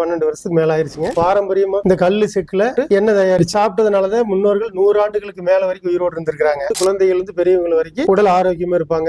பன்னெண்டு வருஷத்துக்கு மேல ஆயிருச்சுங்க. பாரம்பரியமா இந்த கல்லு செக்குல எண்ணெய் தயாரிச்சு சாப்பிட்டதுனாலதான் முன்னோர்கள் நூறு ஆண்டுகளுக்கு மேல வரைக்கும் உயிரோடு இருந்திருக்காங்க குழந்தைகள் இருந்து பெரியவங்க வரைக்கும் உடல் ஆரோக்கியமா இருப்பாங்க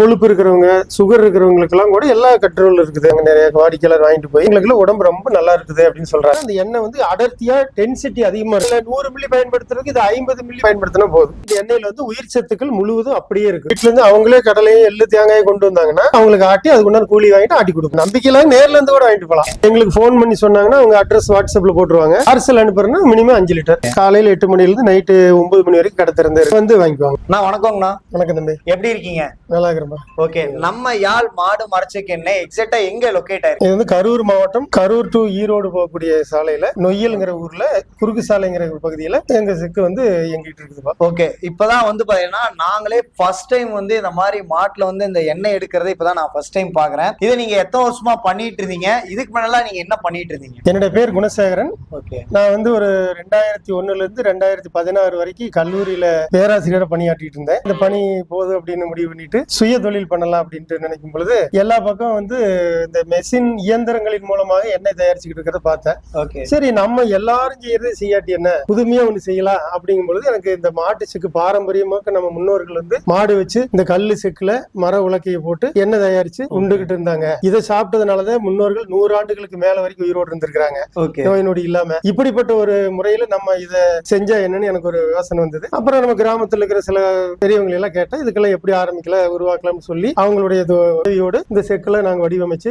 கொழுப்பு இருக்கிறவங்க சுகர் இருக்கிறவங்களுக்கு எல்லாம் கூட எல்லா கட்டுரோல் இருக்குது. அங்க நிறைய வாடிக்கையாளர் வாங்கிட்டு போய் எங்களுக்கு உடம்பு ரொம்ப நல்லா இருக்குது அப்படின்னு சொல்றாங்க. அந்த எண்ணெய் வந்து அடர்த்தியா டென்சிட்டி அதிகமா இருக்கு. நூறு மில்லி பயன்படுத்துறதுக்கு இது ஐம்பது மில்லி பயன்படுத்தினா போதும். இந்த எண்ணெயில வந்து உயிர் சத்துக்கள் முழுவதும் அப்படியே இருக்கு. வீட்டுல இருந்து அவங்களே கடலையும் எள்ளு தேங்காயும் கொண்டு வந்தாங்கன்னா அவங்களுக்கு ஆட்டி அதுக்கு கூலி வாங்கிட்டு ஆட்டி கொடுக்கும் நம்பிக்கையில நேர்ல இருந்து கூட வாங்கிட்டு போகலாம் எங்களுக்கு ஃபோன் பண்ணி சொன்னாங்கன்னா அவங்க அட்ரஸ் வாட்ஸ்அப்ல போட்டுருவாங்க. பார்சல் அனுப்புறேன்னா மினிமம் அஞ்சு லிட்டர் காலையில எட்டு மணில இருந்து நைட்டு ஒன்பது மணி வரைக்கும் கடை திறந்து. வந்து வாங்கிக்குவாங்க. அண்ணா வணக்கங்கண்ணா வணக்கம் தம்பி. எப்படி இருக்கீங்க? நல்லா இருக்கிறப்பா ஓகே. நம்ம யாழ் மாடு மரச்சக்கு என்ன எக்ஸாக்டா எங்க லொகேட் ஆயிருக்கு? இது வந்து கரூர் மாவட்டம் கரூர் டு ஈரோடு போகக்கூடிய சாலையில நொய்யல்ங்கிற ஊர்ல குறுக்கு சாலைங்கிற பகுதியில எங்க செக்கு வந்து எங்கிட்டு இருக்குதுப்பா ஓகே. இப்பதான் வந்து பாத்தீங்கன்னா நாங்களே ஃபர்ஸ்ட் டைம் வந்து இந்த மாதிரி மாட்டுல வந்து இந்த எண்ணெய் எடுக்கிறத இப்பதான் நான் ஃபர்ஸ்ட் டைம் பாக்குறேன். இதை நீங்க எத்தனை வருஷமா பண்ணிட்டு இருந்தீங்க? இதுக்கு முன்னாடி நீங்க என்ன பண்ணிட்டு இருந்தீங்க என்னுடைய பேர் குணசேகரன். ஓகே. நான் வந்து ஒரு ரெண்டாயிரத்தி ஒண்ணுல இருந்து ரெண்டாயிரத்தி பதினாறு வரைக்கும் கல்லூரியில பேராசிரியரா பணியாற்றிட்டு இருந்தேன். இந்த பணி போதும் அப்படின்னு முடிவு பண்ணிட்டு சுய தொழில் பண்ணலாம் அப்படின்ட்டு நினைக்கும் பொழுது எல்லா பக்கம் வந்து இந்த மெஷின் இயந்திரங்களின் மூலமாக எண்ணெய் தயாரிச்சுக்கிட்டு இருக்கிறத பார்த்தேன். ஓகே. சரி நம்ம எல்லாரும் செய்யறது செய்யாட்டி என்ன? புதுமையா ஒண்ணு செய்யலாம் அப்படிங்கும் பொழுது எனக்கு இந்த மாட்டு செக்கு பாரம்பரியமாக நம்ம முன்னோர்கள் வந்து மாடு வச்சு இந்த கல்லு செக்குல மர உலக்கையை போட்டு எண்ணெய் தயாரிச்சு உண்டுகிட்டு இருந்தாங்க. இதை சாப்பிட்டதுனாலதான் முன்னோர்கள் நூறு ஆண்டுகளுக்கு மேல வரைக்கும் உயிரோடு இருந்திருக்காங்க ஓகே. நோய் நொடி இல்லாம. இப்படிப்பட்ட ஒரு முறையில நம்ம இத செஞ்சா என்னன்னு எனக்கு ஒரு யோசனை வந்தது. அப்புறம் நம்ம கிராமத்துல இருக்கிற சில பெரியவங்களை எல்லாம் கேட்டா இதுக்கெல்லாம் எப்படி ஆரம்பிக்கல உருவாக்கலாம்னு சொல்லி அவங்களுடைய உதவியோடு இந்த செக்குல நாங்க வடிவமைச்சு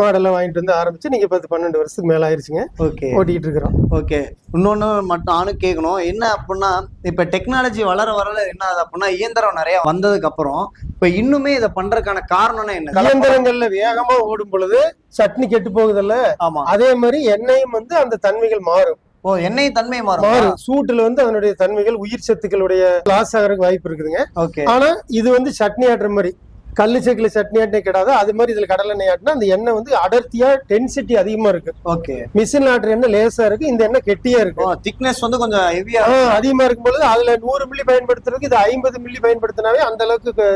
மாடெல்லாம் வாங்கிட்டு வந்து ஆரம்பிச்சு நீங்க பத்து பன்னெண்டு வருஷத்துக்கு மேல ஆயிருச்சுங்க. ஓகே. ஓட்டிட்டு இருக்கிறோம். ஓகே. இன்னொன்னு மட்டும் நானும் கேட்கணும் என்ன அப்படின்னா இப்ப டெக்னாலஜி வளர வளர என்ன ஆகுது அப்படின்னா இயந்திரம் நிறைய வந்ததுக்கு அப்புறம் இப்ப இன்னுமே இதை பண்றதுக்கான காரணம்னா என்ன? இயந்திரங்கள்ல வேகமா ஓடும் பொழுது சட்னி கெட்டு போகுதுல்ல? ஆமா. அதே மாதிரி எண்ணெயும் வந்து அந்த தன்மைகள் மாறும். ஓ எண்ணெய் தன்மை மாறும். மாறும். சூட்டுல வந்து அதனுடைய தன்மைகள் உயிர் சத்துக்களுடைய லாஸ் ஆகிறதுக்கு வாய்ப்பு இருக்குதுங்க. ஓகே. ஆனா இது வந்து சட்னி ஆட்டுற மாதிரி. கல்லு செக்குல சட்னி ஆட்டினே கிடாது. அது மாதிரி இதுல கடலை எண்ணெய் ஆட்டினா அந்த எண்ணெய் வந்து அடர்த்தியா டென்சிட்டி அதிகமா இருக்கு. ஓகே மிஷின் ஆட்டுற எண்ணெய் லேசா இருக்கு. இந்த எண்ணெய் கெட்டியா இருக்கு. திக்னஸ் வந்து கொஞ்சம் ஹெவியா அதிகமா இருக்கும் பொழுது அதுல நூறு மில்லி பயன்படுத்துறதுக்கு இது ஐம்பது மில்லி பயன்படுத்தினாவே அந்த அளவுக்கு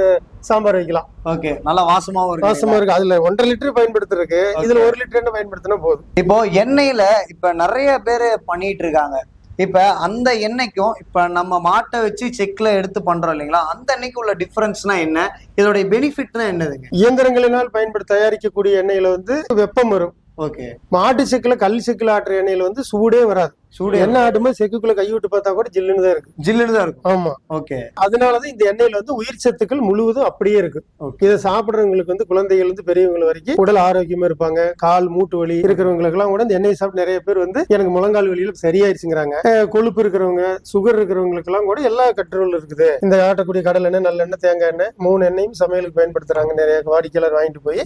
சாம்பார் வைக்கலாம். ஓகே நல்லா வாசமாவும் இருக்கு. வாசமா இருக்கு. அதுல ஒன்றரை லிட்டர் பயன்படுத்துறதுக்கு இதுல ஒரு லிட்டர் எண்ணெய் பயன்படுத்தினா போதும். இப்போ எண்ணெயில இப்ப நிறைய பேர் பண்ணிட்டு இருக்காங்க. இப்ப அந்த எண்ணெய்க்கும் இப்ப நம்ம மாட்டை வச்சு செக்ல எடுத்து பண்றோம் இல்லைங்களா? அந்த எண்ணெய்க்கு உள்ள டிஃபரன்ஸ்னா என்ன? இதோடைய பெனிஃபிட்னா என்னதுங்க? இயந்திரங்களினால் பயன்படுத்த தயாரிக்கக்கூடிய எண்ணெயில வந்து வெப்பம் வரும். ஓகே மாட்டு செக்குல கல் செக்குல ஆட்டுற எண்ணெயில வந்து சூடே வராது. சூடு எண்ணெய் ஆட்டும்போது செக்குக்குள்ள கை விட்டு பார்த்தா கூட ஜில்லுன்னு தான் இருக்கு. ஜில்லுன்னு தான் இருக்கும். ஆமா. ஓகே. அதனாலதான் இந்த எண்ணெயில வந்து உயிர் சத்துக்கள் முழுவதும் அப்படியே இருக்கு. இதை சாப்பிடுறவங்களுக்கு வந்து குழந்தைகள் இருந்து பெரியவங்க வரைக்கும் உடல் ஆரோக்கியமா இருப்பாங்க. கால் மூட்டு வலி இருக்கிறவங்களுக்கு எல்லாம் கூட இந்த எண்ணெய் சாப்பிட்டு நிறைய பேர் வந்து எனக்கு முழங்கால் வலியில சரியாயிருச்சுங்கிறாங்க. கொழுப்பு இருக்கிறவங்க சுகர் இருக்கிறவங்களுக்கு எல்லாம் கூட எல்லா கட்டுரோல் இருக்குது. இந்த ஆட்டக்கூடிய கடல் எண்ணெய் நல்லெண்ணெய் தேங்காய் எண்ணெய் மூணு எண்ணெயும் சமையலுக்கு பயன்படுத்துறாங்க நிறைய வாடிக்கையாளர் வாங்கிட்டு போய்.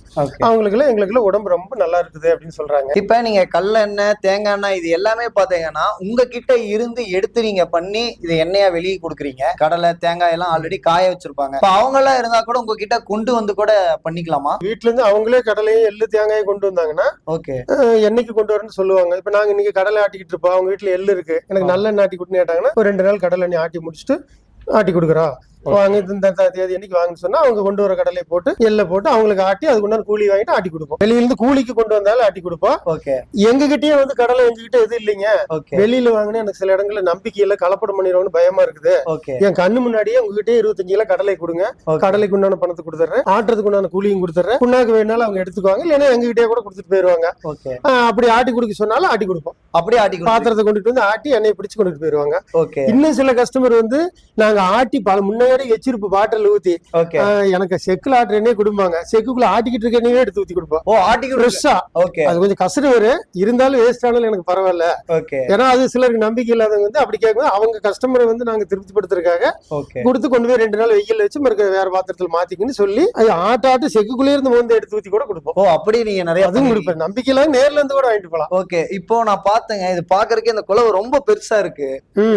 அவங்களுக்கு எல்லாம் எங்களுக்கு எல்லாம் உடம்பு ரொம்ப நல்லா இருக்குது அப்படின்னு சொல்றாங்க. இப்ப நீங்க கல்லெண்ணெய் தேங்காய் எண்ணெய் இது எல்லாமே பாத்தீங்கன்னா உங்ககிட்ட இருந்து எடுத்து நீங்க பண்ணி இது எண்ணெயா வெளியே கொடுக்குறீங்க. கடலை தேங்காய் எல்லாம் ஆல்ரெடி காய வச்சிருப்பாங்க. இப்ப அவங்க எல்லாம் இருந்தா கூட உங்ககிட்ட கொண்டு வந்து கூட பண்ணிக்கலாமா? வீட்டுல இருந்து அவங்களே கடலையும் எள்ளு தேங்காயும் கொண்டு வந்தாங்கன்னா ஓகே. என்னைக்கு கொண்டு வரேன்னு சொல்லுவாங்க. இப்ப நாங்க இன்னைக்கு கடலை ஆட்டிக்கிட்டு இருப்போம். அவங்க வீட்டுல எள்ளு இருக்கு. எனக்கு நல்ல எண்ணெய் ஆட்டி கொடுன்னு கேட்டாங்கன்னா ஒரு ரெண்டு நாள் கடலை எண்ணெய் ஆட்டி முடிச்சுட்டு ஆட்டி கொடுக்குறோம் வாங்க இந்த தேதி என்னைக்கு வாங்கன்னு சொன்னா அவங்க கொண்டு வர கடலை போட்டு எள்ளை போட்டு அவங்களுக்கு ஆட்டி அதுக்கு உண்டான கூலி வாங்கிட்டு ஆட்டி கொடுப்போம். வெளியில இருந்து கூலிக்கு கொண்டு வந்தாலும் ஆட்டி கொடுப்போம். ஓகே எங்க கிட்டயே வந்து கடலை எங்ககிட்ட எதுவும் இல்லைங்க. வெளியில வாங்கினா எனக்கு சில இடங்கள்ல நம்பிக்கை இல்ல கலப்படம் பண்ணிடுவோம்னு பயமா இருக்குது. என் கண்ணு முன்னாடியே உங்ககிட்ட இருபத்தஞ்சு கிலோ கடலை கொடுங்க. கடலைக்கு உண்டான பணத்தை கொடுத்துறேன் ஆட்டுறதுக்கு உண்டான கூலியும் கொடுத்துறேன் புண்ணாக்கு வேணாலும் அவங்க எடுத்துக்குவாங்க இல்லைன்னா எங்க கிட்டே கூட கொடுத்துட்டு போயிருவாங்க. அப்படி ஆட்டி கொடுக்க சொன்னாலும் ஆட்டி கொடுப்போம். அப்படியே ஆட்டி பாத்திரத்தை கொண்டுட்டு வந்து ஆட்டி எண்ணெய் பிடிச்சு கொண்டுட்டு போயிருவாங்க. இன்னும் சில கஸ்டமர் வந்து நாங்க ஆட்டி பல முன்னாடி வச்சிருப்போம் பாட்டில் ஊத்தி எனக்கு செக்குல ஆட்டுற எண்ணெய் கொடுப்பாங்க செக்குக்குள்ள ஆட்டிக்கிட்டு இருக்க எண்ணெயே எடுத்து ஊத்தி கொடுப்போம். ஓ ஆட்டி கொடுத்து ஃப்ரெஷ்ஷா ஓகே அது கொஞ்சம் கசடு வரும் இருந்தாலும் வேஸ்ட் ஆனாலும் எனக்கு பரவாயில்ல. ஓகே ஏன்னா அது சிலருக்கு நம்பிக்கை இல்லாதவங்க வந்து அப்படி கேட்கும் அவங்க கஸ்டமரை வந்து நாங்க திருப்திப்படுத்துறதுக்காக கொடுத்து கொண்டு போய் ரெண்டு நாள் வெயில் வச்சு மறுக்க வேற பாத்திரத்துல மாத்திக்கன்னு சொல்லி அது ஆட்டு ஆட்டு செக்குக்குள்ளே இருந்து மோந்து எடுத்து ஊத்தி கூட கொடுப்போம். ஓ அப்படி நீங்க நிறைய அதுவும் கொடுப்பேன். நம்பிக்கை இல்லாம நேர்ல இருந்து கூட வாங்கிட்டு போலாம். ஓகே இப்போ நான் பார்த்தேங்க இது பாக்குறதுக்கே இந்த குளவு ரொம்ப பெருசா இருக்கு.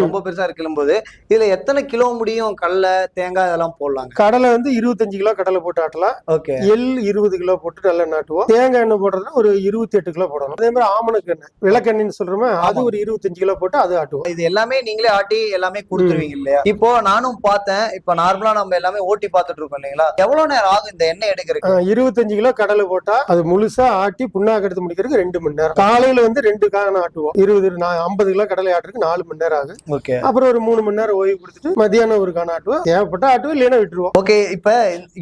ரொம்ப பெருசா இருக்கும்போது இதுல எத்தனை கிலோ முடியும்? கடல தேங்காய் இதெல்லாம் போடலாங்க. கடலை வந்து இருபத்தஞ்சு கிலோ கடலை போட்டு ஆட்டலாம். ஓகே. எள் இருபது கிலோ போட்டு நல்ல நாட்டுவோம். தேங்காய் எண்ணெய் போடுறதுனா ஒரு இருபத்தி எட்டு கிலோ போடணும். அதே மாதிரி ஆமணக்கு எண்ணெய் விளக்கெண்ணெய்னு சொல்றோமே அது. ஒரு இருபத்தஞ்சு கிலோ போட்டு அது ஆட்டுவோம். இது எல்லாமே நீங்களே ஆட்டி எல்லாமே கொடுத்துருவீங்க இல்லையா? இப்போ நானும் பார்த்தேன் இப்போ நார்மலா நம்ம எல்லாமே ஓட்டி பார்த்துட்டு இருக்கோம் இல்லைங்களா? எவ்வளவு நேரம் ஆகும் இந்த எண்ணெய் எடுக்கிறதுக்கு? இருபத்தஞ்சு கிலோ கடலை போட்டா அது முழுசா ஆட்டி புண்ணாக்கு எடுத்து முடிக்கிறதுக்கு ரெண்டு மணி நேரம். காலையில வந்து ரெண்டு காணம் ஆட்டுவோம் இருபது ஐம்பது கிலோ கடலை ஆட்டுறதுக்கு நாலு மணி நேரம் ஆகும். ஓகே. அப்புறம் ஒரு மூணு மணி நேரம் ஓய்வு கொடுத்துட்டு மதியானம் ஒரு காணம் ஆட்டுவோம் தேவைப்பட்டா ஆட்டுவோம் இல்லைன்னா விட்டுருவோம். ஓகே இப்ப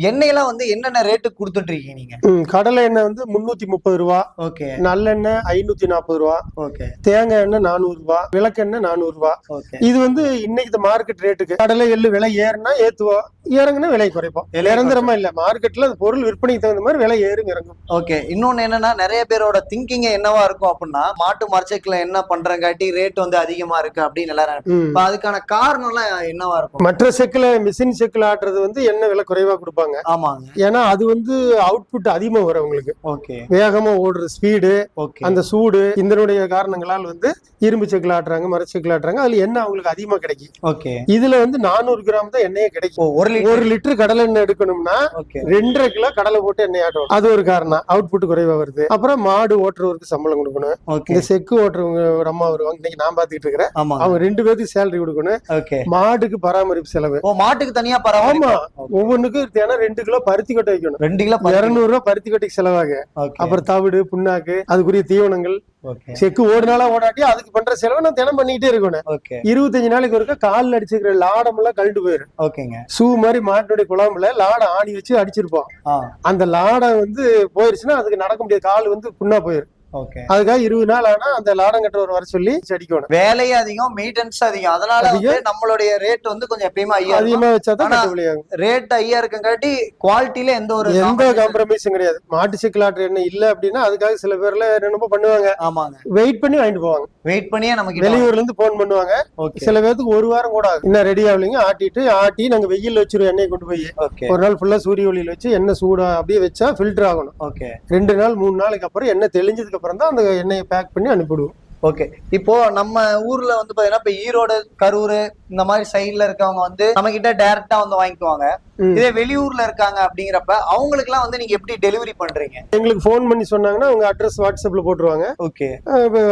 எண்ணெயெல்லாம் வந்து என்னென்ன ரேட்டு கொடுத்துட்டு இருக்கீங்க நீங்க? கடலை எண்ணெய் வந்து முன்னூத்தி முப்பது ரூபா ஓகே. நல்லெண்ணெய் ஐநூத்தி நாற்பது ரூபா ஓகே. தேங்காய் எண்ணெய் நானூறு ரூபா விளக்கெண்ணெய் நானூறு ரூபா. ஓகே. இது வந்து இன்னைக்கு மார்க்கெட் ரேட்டுக்கு கடலை எள்ளு விலை ஏறுனா ஏத்துவோம். இறங்குனா விலை குறைப்போம். நிரந்தரமா இல்ல மார்க்கெட்ல அது பொருள் விற்பனைக்கு தகுந்த மாதிரி விலை ஏறும் இறங்கும் ஓகே இன்னொன்னு என்னன்னா நிறைய பேரோட திங்கிங் என்னவா இருக்கும் அப்படின்னா மாட்டு மரச்செக்கில் என்ன பண்றங்காட்டி ரேட் வந்து அதிகமா இருக்கு அப்படின்னு எல்லாரும் அதுக்கான காரணம் எல்லாம் என்னவா இருக்கும்? மற்ற செக்குல மிஷின் செக்குல ஆட்டுறது வந்து என்ன விலை குறைவா கொடுப்பாங்க? ஆமாங்க. ஏன்னா அது வந்து அவுட்புட் அதிகமா வரும் உங்களுக்கு ஓகே வேகமா ஓடுற ஸ்பீடு அந்த சூடு இதனுடைய காரணங்களால் வந்து இரும்பு செக்குல ஆட்டுறாங்க மர செக்குல ஆட்டுறாங்க அதுல எண்ணெய் அவங்களுக்கு அதிகமா கிடைக்கும். ஓகே இதுல வந்து நானூறு கிராம் தான் எண்ணெயே கிடைக்கும். ஒரு ஒரு லிட்டர் கடலை எண்ணெய் எடுக்கணும்னா ரெண்டரை கிலோ கடலை போட்டு எண்ணெய் ஆட்டணும் அது ஒரு காரணம். அவுட்புட் குறைவா வருது. அப்புறம் மாடு ஓட்டுறவருக்கு சம்பளம் கொடுக்கணும். இந்த செக்கு ஓட்டுறவங்க ஒரு அம்மா வருவாங்க. இன்னைக்கு நான் பாத்துக்கிட்டு இருக்கிறேன். அவங்க ரெண்டு பேருக்கு சேலரி கொடுக்கணும். மாடுக்கு பராமரிப்பு செலவு. மாட்டுக்கு தனியா ஆமா. ஒவ்வொன்றுக்கும் தினம் ரெண்டு கிலோ பருத்தி கொட்டை வைக்கணும். ரெண்டு கிலோ. இருநூறு ரூபாய் பருத்தி கொட்டைக்கு செலவாகு ஓகே. அப்புறம் தவிடு புண்ணாக்கு அதுக்குரிய தீவனங்கள். செக்கு நாளா ஓடாட்டி அதுக்கு பண்ற செலவு நான் தினம் பண்ணிக்கிட்டே இருக்கணும். இருபத்தஞ்சு நாளைக்கு ஒருக்கா காலில் அடிச்சுக்கிற லாடம் எல்லாம் கழண்டு போயிரும். ஓகேங்க ஷூ மாதிரி மாட்டுடைய குழம்புல லாடம் ஆணி வச்சு அடிச்சிருப்போம். அந்த லாடம் வந்து போயிருச்சுன்னா அதுக்கு நடக்க முடியாது. கால் வந்து புண்ணா போயிரும். அதுக்காக இருபது நாள் ஆனா அந்த லாடம் கட்டுறவர் வர சொல்லி அடிக்கணும். வேலையே அதிகம் மெயின்டெனன்ஸ் அதிகம். அதனால வந்து நம்மளுடைய ரேட் வந்து கொஞ்சம் எப்பயுமே ஐயா அதிகமா வச்சாதான் ரேட் ஐயா இருக்கங்காட்டி குவாலிட்டியில எந்த ஒரு எந்த காம்ப்ரமைஸும் கிடையாது. மாட்டு சிக்கல் ஆட்டு என்ன இல்ல அப்படின்னா அதுக்காக சில பேர்ல என்னென்னமோ பண்ணுவாங்க. ஆமாங்க. வெயிட் பண்ணி வாங்கிட்டு போவாங்க. வெயிட் பண்ணியே நமக்கு வெளியூர்ல இருந்து போன் பண்ணுவாங்க. ஓகே சில பேருக்கு ஒரு வாரம் கூட இன்னும் ரெடி ஆகலைங்க ஆட்டிட்டு ஆட்டி நாங்க வெயில் வச்சிருவோம் எண்ணெயை கொண்டு போய். ஓகே ஒரு நாள் ஃபுல்லா சூரிய ஒளியில வச்சு எண்ணெய் சூடா அப்படியே வச்சா ஃபில்டர் ஆகணும். ஓகே ரெண்டு நாள் மூணு நாளைக்கு அப்புறம் எண்ணெய் தெளிஞ்சதுக்கு அப்புறம் தான் அந்த எண்ணெயை பேக் பண்ணி அனுப்பிவிடுவோம். ஓகே இப்போ நம்ம ஊர்ல வந்து பாத்தீங்கன்னா இப்ப ஈரோடு கரூர் இந்த மாதிரி சைடுல இருக்கவங்க வந்து நம்ம கிட்ட டைரக்டா வந்து வாங்கிக்குவாங்க. இதே வெளியூர்ல இருக்காங்க அப்படிங்கிறப்ப அவங்களுக்கு எல்லாம் வந்து நீங்க எப்படி டெலிவரி பண்றீங்க? எங்களுக்கு ஃபோன் பண்ணி சொன்னாங்கன்னா அவங்க அட்ரஸ் வாட்ஸ்அப்ல போட்டுருவாங்க. ஓகே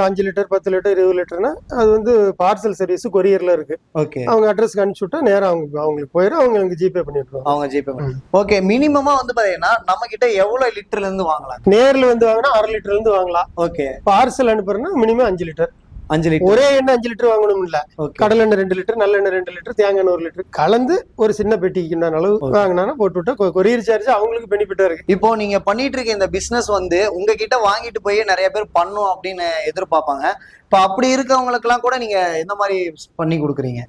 அஞ்சு லிட்டர் பத்து லிட்டர் இருபது லிட்டர்னா அது வந்து பார்சல் சர்வீஸ் கொரியர்ல இருக்கு. ஓகே அவங்க அட்ரஸ்க்கு அனுப்பிச்சு விட்டா நேரம் அவங்க அவங்களுக்கு போயிடும் அவங்க ஜிபே பண்ணி விட்டுருவாங்க. அவங்க ஜிபே ஓகே மினிமமா வந்து பாத்தீங்கன்னா நம்ம கிட்ட எவ்வளவு லிட்டர்ல இருந்து வாங்கலாம்? நேர்ல வந்து வாங்கினா அரை லிட்டர்ல இருந்து வாங்கலாம். ஓகே பார்சல் அனுப்புறேன்னா மினிமம் அஞ்சு லிட்டர். அஞ்சு லிட்டர். ஒரே எண்ணெய் அஞ்சு லிட்டர் வாங்கணும் இல்ல கடல் எண்ணெய் ரெண்டு லிட்டர் நல்ல எண்ணெய் ரெண்டு லிட்டர் தேங்காய் எண்ணெய் ஒரு லிட்டர். கலந்து ஒரு சின்ன பெட்டிக்கு அளவு. வாங்கினா போட்டு விட்டா கொரியர் சார்ஜ் அவங்களுக்கு பெனிஃபிட்டா இருக்கு. இப்போ நீங்க பண்ணிட்டு இருக்க இந்த பிசினஸ் வந்து உங்ககிட்ட வாங்கிட்டு போய் நிறைய பேர் பண்ணும் அப்படின்னு எதிர்பார்ப்பாங்க. இப்போ அப்படி இருக்கவங்களுக்கு எல்லாம் கூட நீங்க எந்த மாதிரி பண்ணி கொடுக்குறீங்க?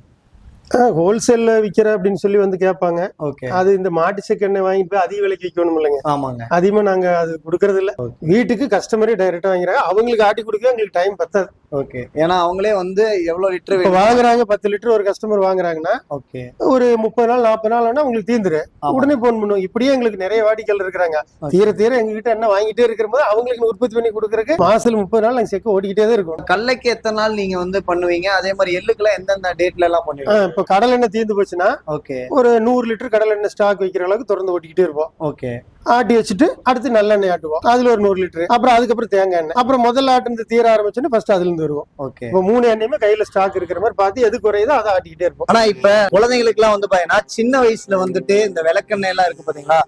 ஹோல்சேல்ல விக்கிற அப்படின்னு சொல்லி வந்து கேட்பாங்க. ஓகே. அது இந்த மாட்டு செக்கெண்ணெய் வாங்கிட்டு போய் அதிக விலைக்கு விற்கணும் இல்லைங்க. ஆமாங்க. அதிகமா நாங்க அது கொடுக்கறது இல்ல. வீட்டுக்கு கஸ்டமரே டைரக்டா வாங்கிறாங்க அவங்களுக்கு ஆட்டி கொடுக்க எங்களுக்கு டைம் பத்தாது. ஓகே. ஏன்னா அவங்களே வந்து எவ்வளவு லிட்டர் வாங்குறாங்க பத்து லிட்டர் ஒரு கஸ்டமர் வாங்குறாங்கன்னா ஓகே. ஒரு முப்பது நாள் நாற்பது நாள் ஆனா உங்களுக்கு தீந்துரு. உடனே போன் பண்ணுவோம். இப்படியே எங்களுக்கு நிறைய வாடிக்கையாளர் இருக்கிறாங்க. தீர தீர எங்க கிட்ட என்ன வாங்கிட்டே இருக்கிற போது அவங்களுக்கு உற்பத்தி பண்ணி கொடுக்கறதுக்கு மாசத்துல முப்பது நாள் நாங்க செக்க ஓடிக்கிட்டே தான் இருக்கும். கடலைக்கு எத்தனை நாள் நீங்க வந்து பண்ணுவீங்க? அதே மாதிரி எள்ளுக்கெல்லாம் எந்தெந்த டேட்ல எல்லாம் பண்ணுவீங்க இப்ப கடல் எண்ணெய் தீர்ந்து போச்சுன்னா ஓகே ஒரு நூறு லிட்டர் கடல் எண்ணெய் ஸ்டாக் வைக்கிற அளவுக்கு திறந்து ஓட்டிக்கிட்டே இருப்போம். ஓகே ஆட்டி வச்சுட்டு அடுத்து நல்லெண்ணெய் ஆட்டுவோம். அதுல ஒரு நூறு லிட்டர். அப்புறம் அதுக்கப்புறம் தேங்காய் எண்ணெய். அப்புறம் முதல்ல ஆட்டு தீர ஆரம்பிச்சோன்னா ஃபர்ஸ்ட் அதுல இருந்து வருவோம். ஓகே. இப்போ மூணு எண்ணெயுமே கையில ஸ்டாக் இருக்கிற மாதிரி பார்த்து எது குறையுதோ அதை ஆட்டிக்கிட்டே இருப்போம். ஆனா இப்ப குழந்தைங்களுக்கு எல்லாம் வந்து பாத்தீங்கன்னா சின்ன வயசுல வந்துட்டு இந்த விளக்கெண்ணெய் எல்லாம் இருக்கு பாத்தீங்களா?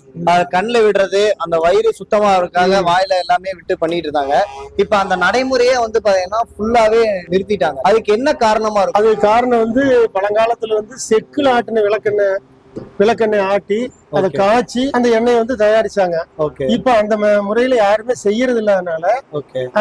கண்ணுல விடுறது அந்த வயிறு சுத்தமா இருக்காக வாயில எல்லாமே விட்டு பண்ணிட்டு இருந்தாங்க. இப்ப அந்த நடைமுறையே வந்து பாத்தீங்கன்னா ஃபுல்லாவே நிறுத்திட்டாங்க. அதுக்கு என்ன காரணமா இருக்கும்? அது காரணம் வந்து பழங்காலத்துல வந்து செக்குல ஆட்டின விளக்கெண்ணெய் விளக்கெண்ணெய் ஆட்டி அதை. காய்ச்சி அந்த எண்ணெயை வந்து தயாரிச்சாங்க. இப்ப அந்த முறையில யாருமே செய்யறது இல்லாதனால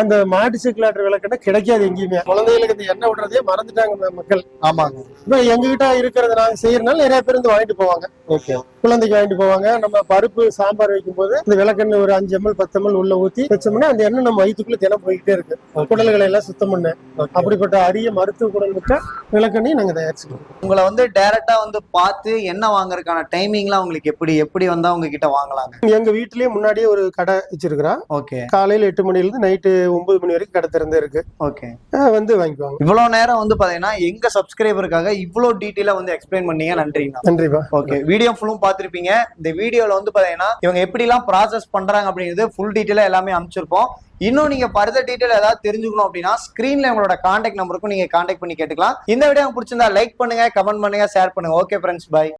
அந்த மாட்டு செக்குல ஆட்டுற விளக்கெண்ணெய் கிடைக்காது எங்கேயுமே. குழந்தைகளுக்கு இந்த எண்ணெய் விடுறதே மறந்துட்டாங்க மக்கள். ஆமாங்க. இப்ப எங்க கிட்ட இருக்கிறத நாங்க செய்யறதுனால நிறைய பேர் வந்து வாங்கிட்டு போவாங்க. ஓகே குழந்தைக்கு வாங்கிட்டு போவாங்க. நம்ம பருப்பு சாம்பார் வைக்கும் போது இந்த விளக்கெண்ணெய் ஒரு அஞ்சு எம்எல் பத்து எம்எல் உள்ள ஊத்தி வச்சோம்னா அந்த எண்ணெய் நம்ம வயிற்றுக்குள்ள தினம் போய்கிட்டே இருக்கு. குடல்களை எல்லாம் சுத்தம் பண்ண. அப்படிப்பட்ட அரிய மருத்துவ குணம் மிக்க விளக்கெண்ணையும் நாங்க தயாரிச்சுக்கிறோம் உங்களை வந்து டைரக்டா வந்து பார்த்து எண்ணெய் வாங்குறதுக்கு அதற்கான டைமிங்லாம் உங்களுக்கு எப்படி எப்படி வந்தா உங்ககிட்ட வாங்கலாங்க? எங்க வீட்லயே முன்னாடியே ஒரு கடை வச்சிருக்கிறோம் ஓகே. காலையில எட்டு மணில இருந்து நைட்டு ஒன்பது மணி வரைக்கும் கடை திறந்தே இருக்கு. ஓகே. வந்து வாங்கிக்குவாங்க. இவ்வளவு நேரம் வந்து பாத்தீங்கன்னா எங்க சப்ஸ்கிரைபருக்காக இவ்வளவு டீட்டெயிலா வந்து எக்ஸ்பிளைன் பண்ணீங்க. நன்றிங்கண்ணா. நன்றிப்பா. ஓகே. வீடியோ ஃபுல்லும் பார்த்திருப்பீங்க இந்த வீடியோல வந்து பாத்தீங்கன்னா இவங்க எப்படிலாம் ப்ராசஸ் பண்றாங்க அப்படிங்கிறது ஃபுல் டீட்டெயிலா எல்லாமே அமைச்சிருப்போம் இன்னும் நீங்க ஃபர்தர் டீட்டெயில் ஏதாவது தெரிஞ்சுக்கணும் அப்படின்னா ஸ்கிரீன்ல உங்களோட கான்டாக்ட் நம்பருக்கும் நீங்க கான்டாக்ட் பண்ணி கேட்டுக்கலாம். இந்த வீடியோ பிடிச்சிருந்தா லைக் பண்ணுங்க கமெண்ட் பண்ணுங்க ஷேர் பண்ணுங்க. Okay friends by